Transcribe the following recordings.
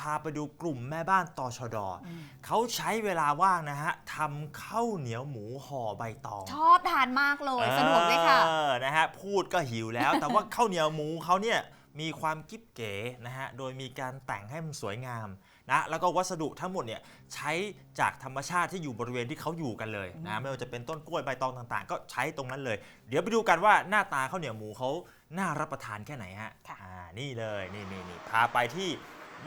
พาไปดูกลุ่มแม่บ้านตชดเขาใช้เวลาว่างนะฮะทำข้าวเหนียวหมูห่อใบตองชอบทานมากเลยสะดวกด้วยค่ะเออนะฮะพูดก็หิวแล้ว แต่ว่าข้าวเหนียวหมูเขาเนี่ยมีความกิ๊บเก๋นะฮะโดยมีการแต่งให้มันสวยงามนะแล้วก็วัสดุทั้งหมดเนี่ยใช้จากธรรมชาติที่อยู่บริเวณที่เขาอยู่กันเลยนะไม่ว่าจะเป็นต้นกล้วยใบตองต่างๆ ก็ใช้ตรงนั้นเลย เดี๋ยวไปดูกันว่าหน้าตาข้าวเหนียวหมูเขาน่ารับประทานแค่ไหนฮะค่ะอ่า นี่เลย นี่นี่นี่พาไปที่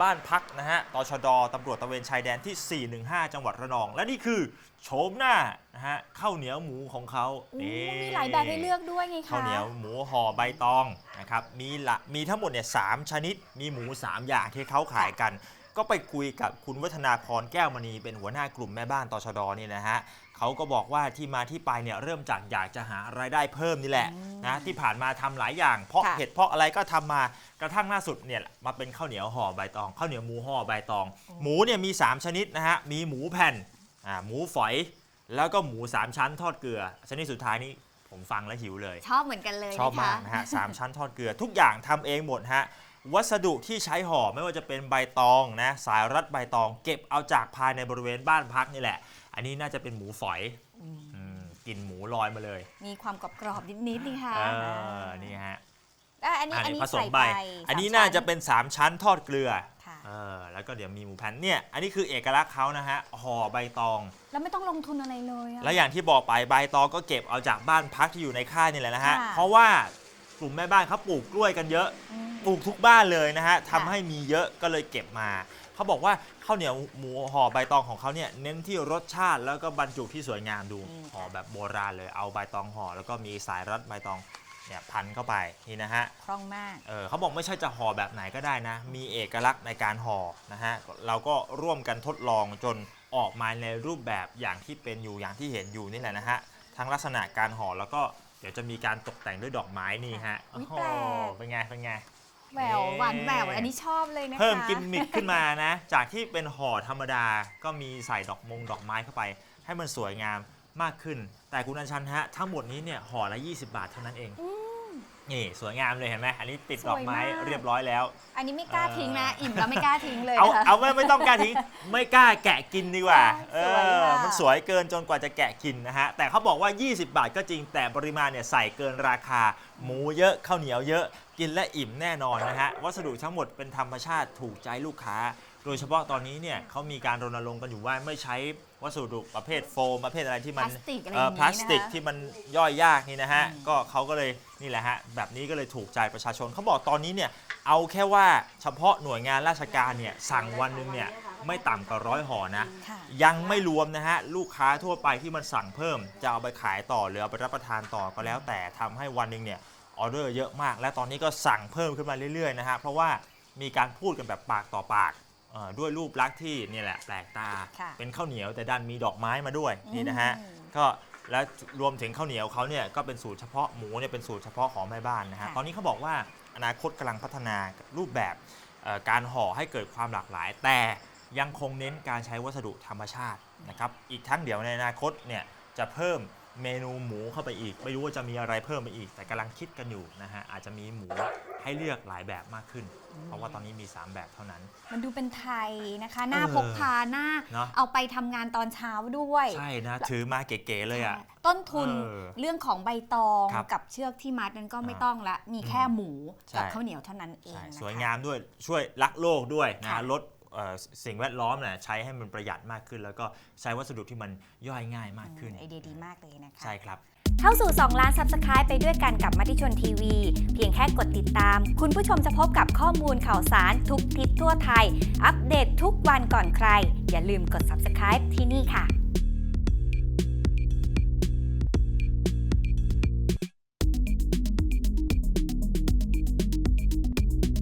บ้านพักนะฮะตชดตำรวจตระเวนชายแดนที่ 415 จังหวัดระนอง และนี่คือโฉมหน้านะฮะข้าวเหนียวหมูของเขาอู้นี่มีหลายแบบให้เลือกด้วยไงคะข้าวเหนียวหมูห่อใบตองนะครับมีละมีทั้งหมดเนี่ยสามชนิดมีหมู 3 อย่างที่เขาขายกัน ก็ไปคุยกับคุณวัฒนาพรแก้วมณีเป็นหัวหน้ากลุ่มแม่บ้านตชดนี่นะฮะเขาก็บอกว่าที่มาที่ไปเนี่ยเริ่มจากอยากจะหารายได้เพิ่มนี่แหละนะที่ผ่านมาทำหลายอย่าง เพราะค่ะ เห็ดเพราะอะไรก็ทำมากระทั่งล่าสุดเนี่ยมาเป็นข้าวเหนียวห่อใบตองข้าวเหนียวหมูห่อใบตอง หมูเนี่ยมี 3 ชนิดนะฮะมีหมูแผ่นอ่าหมูฝอย แล้วก็หมูสามชั้นทอดเกลือ ชนิดสุดท้ายนี้ผมฟังแล้วหิวเลย ชอบเหมือนกันเลยชอบนะคะมากนะฮะสามชั้นทอดเกลือทุกอย่างทำเองหมดฮะ วัสดุที่ใช้ห่อไม่ว่าจะเป็นใบตองนะสายรัดใบตอง เก็บเอาจากภายในบริเวณบ้านพักนี่แหละ อันนี้น่าจะเป็นหมูฝอยอืมกลินหมูลอยมาเลยมีความกรอบๆนิดๆนี่ค่ะเออนี่ฮะอะอันนี้อันอันนี้นี้ผสมใส่ไปไปอันนี้สมน่าจะชั้เป็น 3 ชั้นทอดเกลือค่ะเออแล้วก็เดี๋ยวมีหมูแผ่นเนี่ยอันนี้คือเอกลักษณ์เขานะฮะห่อใบตอง แล้วไม่ต้องลงทุนอะไรเลยอะ และอย่างที่บอกไปใบตองก็เก็บเอาจากบ้านพักที่อยู่ในค่ายนี่แหละนะฮะ ค่ะ เพราะว่า กลุ่มแม่บ้านเขาปลูกกล้วยกันเยอะอืม ปลูกทุกบ้านเลยนะฮะทำค่ะให้มีเยอะก็เลยเก็บมา เขาบอกว่าข้าวเหนียวหมูห่อใบตองของเขาเนี่ยเน้นที่รสชาติแล้วก็บรรจุที่สวยงามดูห่อแบบโบราณเลยเอาใบตองห่อแล้วก็มีสายรัดใบตองเนี่ยพันเข้าไปนี่นะฮะ คล่องมาก เออเขาบอกไม่ใช่จะห่อแบบไหนก็ได้นะ มีเอกลักษณ์ในการห่อนะฮะ เราก็ร่วมกันทดลองจนออกมาในรูปแบบอย่างที่เป็นอยู่อย่างที่เห็นอยู่นี่แหละนะฮะ ทั้งลักษณะการห่อแล้วก็เดี๋ยวจะมีการตกแต่งด้วยดอกไม้นี่ฮะอุ๊ยโอ้โหแปลก เป็นไงเป็นไง แหววหวานแหววอันนี้ชอบเลยนะคะ เพิ่มกิมมิคขึ้นมานะ จากที่เป็นห่อธรรมดาก็มีใส่ดอกมงดอกไม้เข้าไป ให้มันสวยงามมากขึ้น แต่คุณอัญชันฮะทั้งหมดนี้เนี่ยห่อละ 20 บาทเท่านั้นเอง นี่สวยงามเลยเห็นไหมอันนี้ติดดอกไม้สวยมาก เรียบร้อยแล้ว อันนี้ไม่กล้าเออทิ้งนะ อิ่มแล้วไม่กล้าทิ้งเลยเอานะคะ เอาไม่ไม่ต้องกล้าทิ้ง ไม่กล้าแกะกินดีกว่า เอสวยอ ค่ะ มันสวยเกินจนกว่าจะแกะกินนะฮะ แต่เขาบอกว่า 20 บาทก็จริงแต่ปริมาณเนี่ยใส่เกินราคา หมูเยอะข้าวเหนียวเยอะ กินและอิ่มแน่นอนนะฮะ วัสดุทั้งหมดเป็นธรรมชาติถูกใจลูกค้า โดยเฉพาะตอนนี้เนี่ยเขามีการรณรงค์กันอยู่ว่าไม่ใช้วัสดุประเภทโฟมประเภทอะไรที่พมันลาสติกอะไรอเอ่ย่าองพนี้ลาสติกนะคะ ที่มันย่อยยากนี่นะฮะอืมก็เขาก็เลยนี่แหละฮะแบบนี้ก็เลยถูกใจประชาชนเขาบอกตอนนี้เนี่ยเอาแค่ว่าเฉพาะหน่วยงานราชการเนี่ยสั่งวันหนึ่งเนี่ยไม่ต่ำกว่าร้อยห่อนะ ค่ะ ยังไม่รวมนะฮะ ลูกค้าทั่วไปที่มันสั่งเพิ่ม จะเอาไปขายต่อหรือเอาไปรับประทานต่อก็แล้วแต่ทำให้วันหนึ่งเนี่ยออเดอร์เยอะมาก และตอนนี้ก็สั่งเพิ่มขึ้นมาเรื่อยๆนะฮะ เพราะว่ามีการพูดกันแบบปากต่อปาก เอ่อด้วยรูปลักษณ์ที่เนี่ยแหละแปลกตา ค่ะเป็นข้าวเหนียวแต่ดันมีดอกไม้มาด้วยนี่นะฮะอืมก็และรวมถึงข้าวเหนียวเขาเนี่ยก็เป็นสูตรเฉพาะหมูเนี่ยเป็นสูตรเฉพาะของแม่บ้านนะฮะค่ะ ตอนนี้เขาบอกว่าอนาคตกำลังพัฒนารูปแบบเอ่อการห่อให้เกิดความหลากหลาย แต่ยังคงเน้นการใช้วัสดุธรรมชาตินะครับอีกทั้งเดี๋ยวในอนาคตเนี่ยจะเพิ่ม เมนูหมูเข้าไปอีก ไม่รู้ว่าจะมีอะไรเพิ่มไปอีก แต่กำลังคิดกันอยู่นะฮะอาจจะมีหมูให้เลือกหลายแบบมากขึ้น เพราะว่าตอนนี้มี 3 แบบเท่านั้น มันดูเป็นไทยนะคะ หน้าเออพกพาหน้าเนอะ เอาไปทำงานตอนเช้าด้วย ใช่นะ ถือมาเก๋ๆเลยอะ ต้นทุนเออเรื่องของใบตองครับกับเชือกที่มัดนั้นก็ไม่อ่าต้องละ มีแค่หมูใช่กับข้าวเหนียวเท่านั้นเองใช่นะคะ สวยงามด้วยช่วยรักโลกด้วยนะค่ะ ลดเอ่อ สิ่งแวดล้อมนะใช้ให้มันประหยัดมากขึ้น แล้วก็ใช้วัสดุที่มันย่อยง่ายมากขึ้น ไอเดียดีมากเลยนะคะ ใช่ครับ เข้าสู่ 2 ล้าน Subscribe ไปด้วยกันกับมติชนทีวี เพียงแค่กดติดตาม คุณผู้ชมจะพบกับข้อมูลข่าวสาร ทุกทิศทั่วไทย อัปเดตทุกวันก่อนใคร อย่าลืมกด Subscribe ที่นี่ค่ะ